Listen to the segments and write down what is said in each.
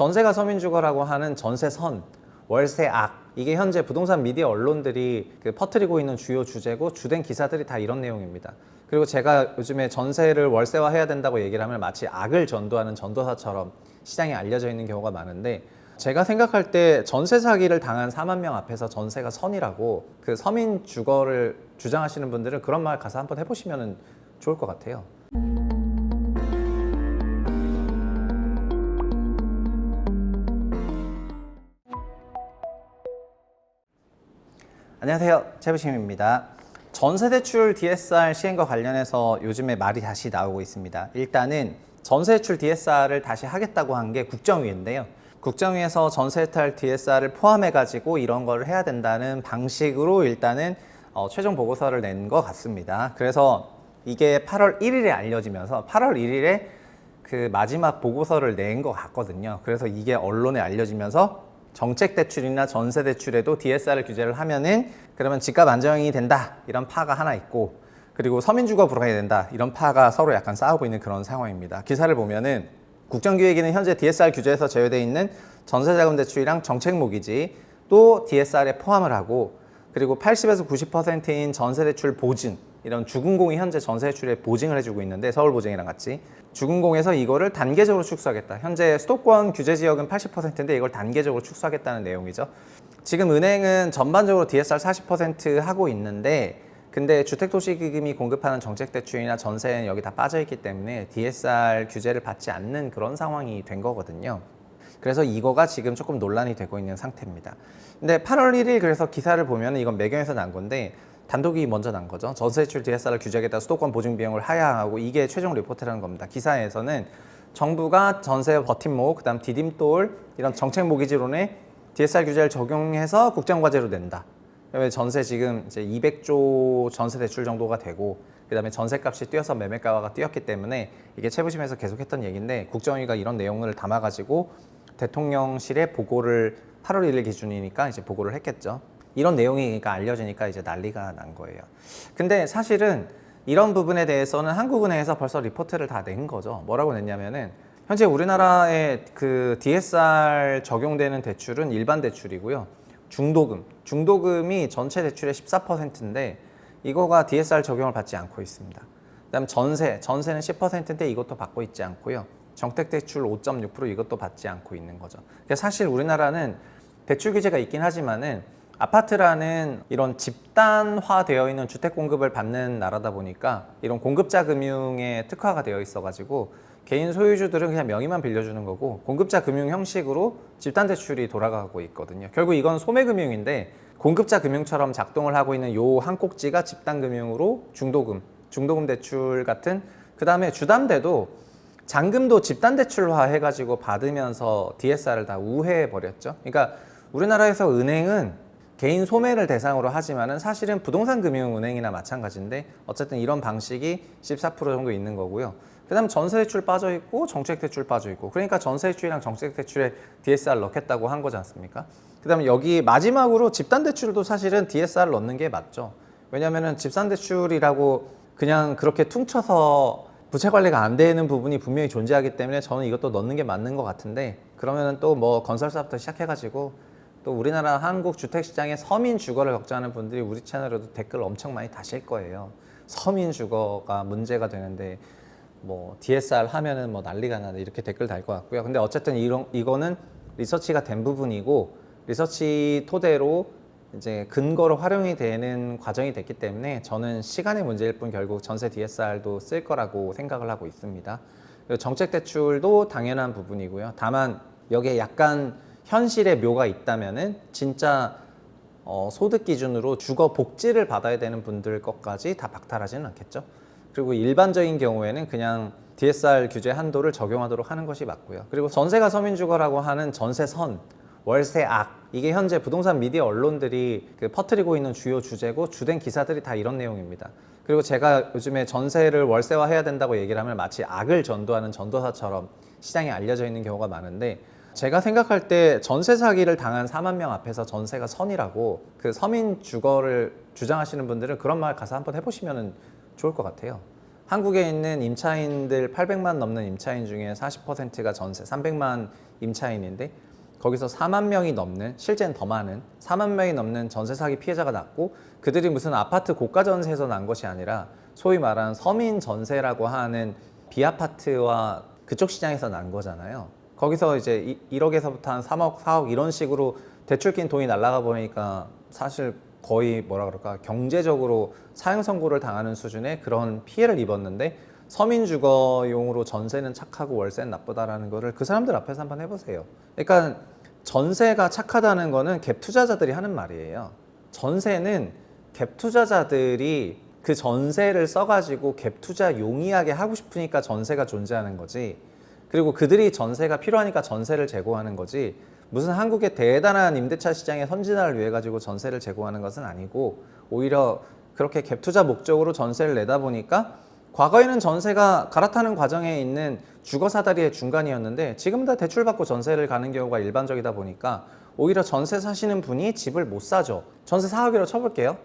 전세가 서민주거라고 하는 전세선, 월세악 이게 현재 부동산 미디어 언론들이 그 퍼뜨리고 있는 주요 주제고 주된 기사들이 다 이런 내용입니다. 그리고 제가 요즘에 전세를 월세화 해야 된다고 얘기를 하면 마치 악을 전도하는 전도사처럼 시장에 알려져 있는 경우가 많은데 제가 생각할 때 전세 사기를 당한 4만 명 앞에서 전세가 선이라고 그 서민 주거를 주장하시는 분들은 그런 말 가서 한번 해보시면 좋을 것 같아요. 안녕하세요. 최부심입니다. 전세대출 DSR 시행과 관련해서 요즘에 말이 다시 나오고 있습니다. 일단은 전세대출 DSR을 다시 하겠다고 한 게 국정위인데요. 국정위에서 전세대출 DSR을 포함해가지고 이런 걸 해야 된다는 방식으로 일단은 어, 최종 보고서를 낸 것 같습니다. 그래서 이게 8월 1일에 알려지면서 8월 1일에 그 마지막 보고서를 낸 것 같거든요. 그래서 이게 언론에 알려지면서 정책 대출이나 전세 대출에도 DSR 규제를 하면은 그러면 집값 안정이 된다 이런 파가 하나 있고 그리고 서민주거 불가야 된다 이런 파가 서로 약간 싸우고 있는 그런 상황입니다. 기사를 보면은 국정기획위는 현재 DSR 규제에서 제외되어 있는 전세자금 대출이랑 정책 모기지 또 DSR에 포함을 하고 그리고 80에서 90%인 전세 대출 보증 이런 주금공이 현재 전세 대출에 보증을 해주고 있는데 서울보증이랑 같이 주금공에서 이거를 단계적으로 축소하겠다. 현재 수도권 규제 지역은 80%인데 이걸 단계적으로 축소하겠다는 내용이죠. 지금 은행은 전반적으로 DSR 40% 하고 있는데 근데 주택도시기금이 공급하는 정책대출이나 전세는 여기 다 빠져 있기 때문에 DSR 규제를 받지 않는 그런 상황이 된 거거든요. 그래서 이거가 지금 조금 논란이 되고 있는 상태입니다. 근데 8월 1일 그래서 기사를 보면 이건 매경에서 난 건데 단독이 먼저 난 거죠. 전세대출 DSR을 규제하겠다 수도권 보증 비용을 하향하고 이게 최종 리포트라는 겁니다. 기사에서는 정부가 전세 버팀목, 그다음 디딤돌 이런 정책 모기지론에 DSR 규제를 적용해서 국정과제로 낸다. 왜냐면 전세 지금 이제 200조 전세 대출 정도가 되고 그다음에 전세값이 뛰어서 매매가가 뛰었기 때문에 이게 최부심에서 계속했던 얘기인데 국정위가 이런 내용을 담아가지고 대통령실에 보고를 8월 1일 기준이니까 이제 보고를 했겠죠. 이런 내용이 그러니까 알려지니까 이제 난리가 난 거예요. 근데 사실은 이런 부분에 대해서는 한국은행에서 벌써 리포트를 다 낸 거죠. 뭐라고 냈냐면은 현재 우리나라의 그 DSR 적용되는 대출은 일반 대출이고요. 중도금, 중도금이 전체 대출의 14%인데 이거가 DSR 적용을 받지 않고 있습니다. 그다음 전세, 전세는 10%인데 이것도 받고 있지 않고요. 정택 대출 5.6% 이것도 받지 않고 있는 거죠. 그러니까 사실 우리나라는 대출 규제가 있긴 하지만은 아파트라는 이런 집단화되어 있는 주택 공급을 받는 나라다 보니까 이런 공급자 금융에 특화가 되어 있어가지고 개인 소유주들은 그냥 명의만 빌려주는 거고 공급자 금융 형식으로 집단 대출이 돌아가고 있거든요. 결국 이건 소매 금융인데 공급자 금융처럼 작동을 하고 있는 요 한 꼭지가 집단 금융으로 중도금, 중도금 대출 같은 그 다음에 주담대도 잔금도 집단 대출화 해가지고 받으면서 DSR을 다 우회해 버렸죠. 그러니까 우리나라에서 은행은 개인 소매를 대상으로 하지만은 사실은 부동산 금융 은행이나 마찬가지인데 어쨌든 이런 방식이 14% 정도 있는 거고요. 그다음 전세 대출 빠져 있고 정책 대출 빠져 있고 그러니까 전세 대출이랑 정책 대출에 DSR 넣겠다고 한 거지 않습니까? 그다음에 여기 마지막으로 집단 대출도 사실은 DSR 넣는 게 맞죠. 왜냐면은 집산 대출이라고 그냥 그렇게 퉁쳐서 부채 관리가 안 되는 부분이 분명히 존재하기 때문에 저는 이것도 넣는 게 맞는 것 같은데 그러면은 또 뭐 건설사부터 시작해가지고 또 우리나라 한국 주택 시장의 서민 주거를 걱정하는 분들이 우리 채널에도 댓글 엄청 많이 다실 거예요. 서민 주거가 문제가 되는데 뭐 DSR 하면은 뭐 난리가 나다 이렇게 댓글 달 것 같고요. 근데 어쨌든 이런 이거는 리서치가 된 부분이고 리서치 토대로 이제 근거로 활용이 되는 과정이 됐기 때문에 저는 시간의 문제일 뿐 결국 전세 DSR도 쓸 거라고 생각을 하고 있습니다. 정책 대출도 당연한 부분이고요. 다만 여기에 약간 현실의 묘가 있다면은 진짜 어, 소득 기준으로 주거 복지를 받아야 되는 분들 것까지 다 박탈하지는 않겠죠. 그리고 일반적인 경우에는 그냥 DSR 규제 한도를 적용하도록 하는 것이 맞고요. 그리고 전세가 서민주거라고 하는 전세선, 월세악 이게 현재 부동산 미디어 언론들이 그 퍼뜨리고 있는 주요 주제고 주된 기사들이 다 이런 내용입니다. 그리고 제가 요즘에 전세를 월세화 해야 된다고 얘기를 하면 마치 악을 전도하는 전도사처럼 시장에 알려져 있는 경우가 많은데 제가 생각할 때 전세 사기를 당한 4만 명 앞에서 전세가 선이라고 그 서민 주거를 주장하시는 분들은 그런 말 가서 한번 해보시면 좋을 것 같아요. 한국에 있는 임차인들 800만 넘는 임차인 중에 40%가 전세 300만 임차인인데 거기서 4만 명이 넘는 실제는 더 많은 4만 명이 넘는 전세 사기 피해자가 났고 그들이 무슨 아파트 고가 전세에서 난 것이 아니라 소위 말하는 서민 전세라고 하는 비아파트와 그쪽 시장에서 난 거잖아요. 거기서 이제 1억에서부터 한 3억, 4억 이런 식으로 대출 낀 돈이 날라가 보니까 사실 거의 뭐라 그럴까 경제적으로 사형 선고를 당하는 수준의 그런 피해를 입었는데 서민 주거용으로 전세는 착하고 월세는 나쁘다라는 거를 그 사람들 앞에서 한번 해보세요. 그러니까 전세가 착하다는 거는 갭 투자자들이 하는 말이에요. 전세는 갭 투자자들이 그 전세를 써가지고 갭 투자 용이하게 하고 싶으니까 전세가 존재하는 거지. 그리고 그들이 전세가 필요하니까 전세를 제공하는 거지. 무슨 한국의 대단한 임대차 시장의 선진화를 위해 가지고 전세를 제공하는 것은 아니고 오히려 그렇게 갭 투자 목적으로 전세를 내다 보니까 과거에는 전세가 갈아타는 과정에 있는 주거 사다리의 중간이었는데 지금 다 대출 받고 전세를 가는 경우가 일반적이다 보니까 오히려 전세 사시는 분이 집을 못 사죠. 전세 4억이라고 쳐볼게요.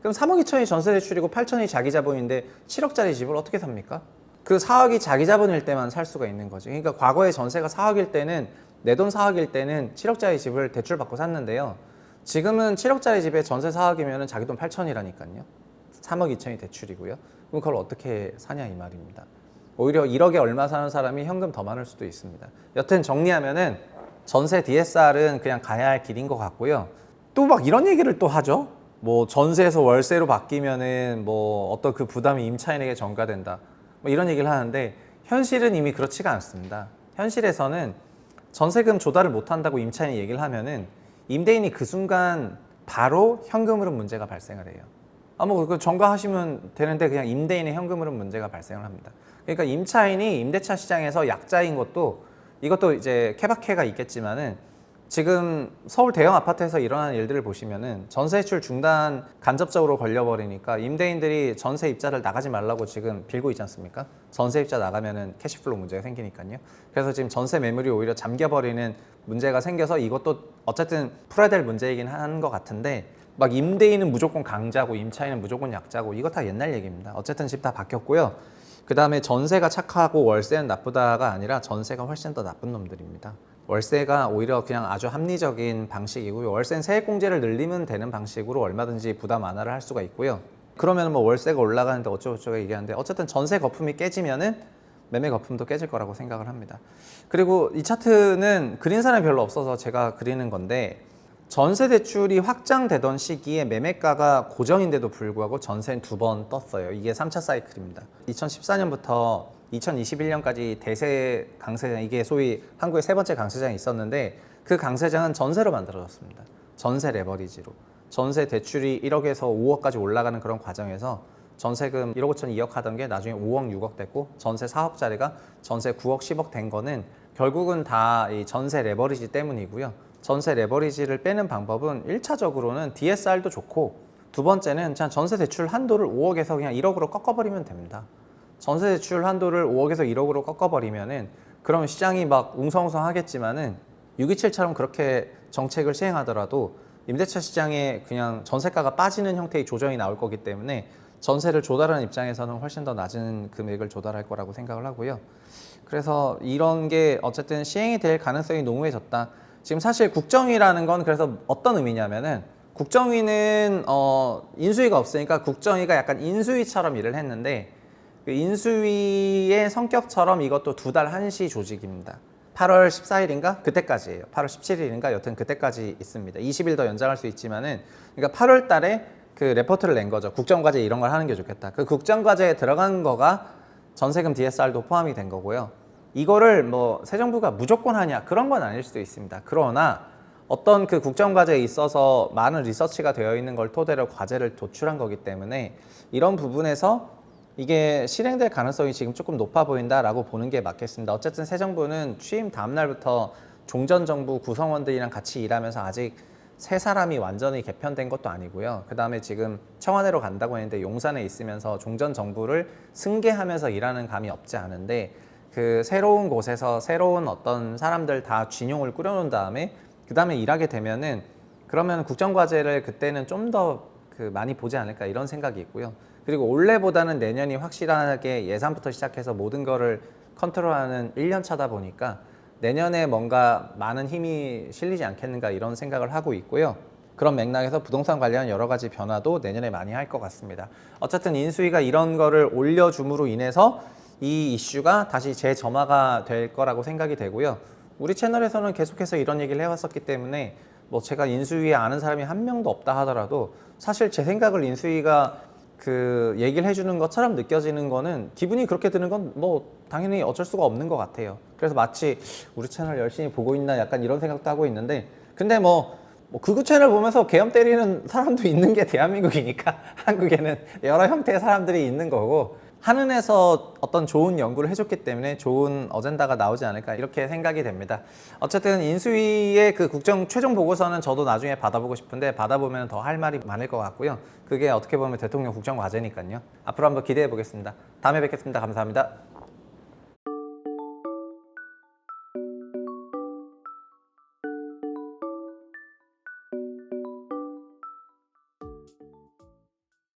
그럼 3억 2천이 전세 대출이고 8천이 자기 자본인데 7억짜리 집을 어떻게 삽니까? 그 4억이 자기 자본일 때만 살 수가 있는 거지. 그러니까 과거에 전세가 4억일 때는 내돈 4억일 때는 7억짜리 집을 대출 받고 샀는데요. 지금은 7억짜리 집에 전세 4억이면 자기 돈 8천이라니까요. 3억 2천이 대출이고요. 그럼 그걸 어떻게 사냐 이 말입니다. 오히려 1억에 얼마 사는 사람이 현금 더 많을 수도 있습니다. 여튼 정리하면은 전세 DSR은 그냥 가야 할 길인 것 같고요. 또 막 이런 얘기를 또 하죠. 뭐 전세에서 월세로 바뀌면은 뭐 어떤 그 부담이 임차인에게 전가된다. 뭐 이런 얘기를 하는데 현실은 이미 그렇지가 않습니다. 현실에서는 전세금 조달을 못 한다고 임차인이 얘기를 하면은 임대인이 그 순간 바로 현금 흐름 문제가 발생을 해요. 아, 뭐, 그 전가하시면 되는데 그냥 임대인의 현금 흐름 문제가 발생을 합니다. 그러니까 임차인이 임대차 시장에서 약자인 것도 이것도 이제 케바케가 있겠지만은 지금 서울 대형 아파트에서 일어나는 일들을 보시면은 전세 대출 중단 간접적으로 걸려버리니까 임대인들이 전세 입자를 나가지 말라고 지금 빌고 있지 않습니까? 전세 입자 나가면은 캐시플로우 문제가 생기니까요. 그래서 지금 전세 매물이 오히려 잠겨버리는 문제가 생겨서 이것도 어쨌든 풀어야 될 문제이긴 한 것 같은데 막 임대인은 무조건 강자고 임차인은 무조건 약자고 이거 다 옛날 얘기입니다. 어쨌든 집 다 바뀌었고요. 그 다음에 전세가 착하고 월세는 나쁘다가 아니라 전세가 훨씬 더 나쁜 놈들입니다. 월세가 오히려 그냥 아주 합리적인 방식이고요. 월세는 세액공제를 늘리면 되는 방식으로 얼마든지 부담 완화를 할 수가 있고요. 그러면 뭐 월세가 올라가는데 어쩌고저쩌고 얘기하는데 어쨌든 전세 거품이 깨지면은 매매 거품도 깨질 거라고 생각을 합니다. 그리고 이 차트는 그린 사람이 별로 없어서 제가 그리는 건데 전세 대출이 확장되던 시기에 매매가가 고정인데도 불구하고 전세는 두 번 떴어요. 이게 3차 사이클입니다. 2014년부터 2021년까지 대세 강세장 이게 소위 한국의 세 번째 강세장이 있었는데 그 강세장은 전세로 만들어졌습니다. 전세 레버리지로. 전세 대출이 1억에서 5억까지 올라가는 그런 과정에서 전세금 1억 5천 2억 하던 게 나중에 5억 6억 됐고 전세 4억짜리가 전세 9억 10억 된 거는 결국은 다 이 전세 레버리지 때문이고요. 전세 레버리지를 빼는 방법은 1차적으로는 DSR도 좋고 두 번째는 전세 대출 한도를 5억에서 그냥 1억으로 꺾어버리면 됩니다. 전세 대출 한도를 5억에서 1억으로 꺾어버리면은 그러면 시장이 막 웅성웅성 하겠지만은 627처럼 그렇게 정책을 시행하더라도 임대차 시장에 그냥 전세가가 빠지는 형태의 조정이 나올 거기 때문에 전세를 조달하는 입장에서는 훨씬 더 낮은 금액을 조달할 거라고 생각을 하고요. 그래서 이런 게 어쨌든 시행이 될 가능성이 농후해졌다. 지금 사실 국정위라는 건 그래서 어떤 의미냐면은 국정위는 어 인수위가 없으니까 국정위가 약간 인수위처럼 일을 했는데 그 인수위의 성격처럼 이것도 두 달 한시 조직입니다. 8월 14일인가 그때까지예요. 8월 17일인가 여튼 그때까지 있습니다. 20일 더 연장할 수 있지만은 그러니까 8월 달에 그 레포트를 낸 거죠. 국정 과제 이런 걸 하는 게 좋겠다. 그 국정 과제에 들어간 거가 전세금 DSR도 포함이 된 거고요. 이거를 뭐 새 정부가 무조건 하냐 그런 건 아닐 수도 있습니다. 그러나 어떤 그 국정 과제에 있어서 많은 리서치가 되어 있는 걸 토대로 과제를 도출한 거기 때문에 이런 부분에서 이게 실행될 가능성이 지금 조금 높아 보인다라고 보는 게 맞겠습니다. 어쨌든 새 정부는 취임 다음 날부터 종전 정부 구성원들이랑 같이 일하면서 아직 세 사람이 완전히 개편된 것도 아니고요. 그 다음에 지금 청와대로 간다고 했는데 용산에 있으면서 종전 정부를 승계하면서 일하는 감이 없지 않은데 그 새로운 곳에서 새로운 어떤 사람들 다 진용을 꾸려놓은 다음에 그 다음에 일하게 되면은 그러면 국정과제를 그때는 좀 더 그 많이 보지 않을까 이런 생각이 있고요. 그리고 올해보다는 내년이 확실하게 예산부터 시작해서 모든 거를 컨트롤하는 1년 차다 보니까 내년에 뭔가 많은 힘이 실리지 않겠는가 이런 생각을 하고 있고요. 그런 맥락에서 부동산 관련 여러 가지 변화도 내년에 많이 할 것 같습니다. 어쨌든 인수위가 이런 거를 올려줌으로 인해서 이 이슈가 다시 재점화가 될 거라고 생각이 되고요. 우리 채널에서는 계속해서 이런 얘기를 해왔었기 때문에 뭐 제가 인수위에 아는 사람이 한 명도 없다 하더라도 사실 제 생각을 인수위가 그 얘기를 해주는 것처럼 느껴지는 거는 기분이 그렇게 드는 건 뭐 당연히 어쩔 수가 없는 것 같아요. 그래서 마치 우리 채널 열심히 보고 있나 약간 이런 생각도 하고 있는데 근데 뭐, 뭐 극우 채널 보면서 개엄 때리는 사람도 있는 게 대한민국이니까 한국에는 여러 형태의 사람들이 있는 거고 한은에서 어떤 좋은 연구를 해줬기 때문에 좋은 어젠다가 나오지 않을까 이렇게 생각이 됩니다. 어쨌든 인수위의 그 국정 최종 보고서는 저도 나중에 받아보고 싶은데 받아보면 더 할 말이 많을 것 같고요. 그게 어떻게 보면 대통령 국정 과제니까요. 앞으로 한번 기대해 보겠습니다. 다음에 뵙겠습니다. 감사합니다.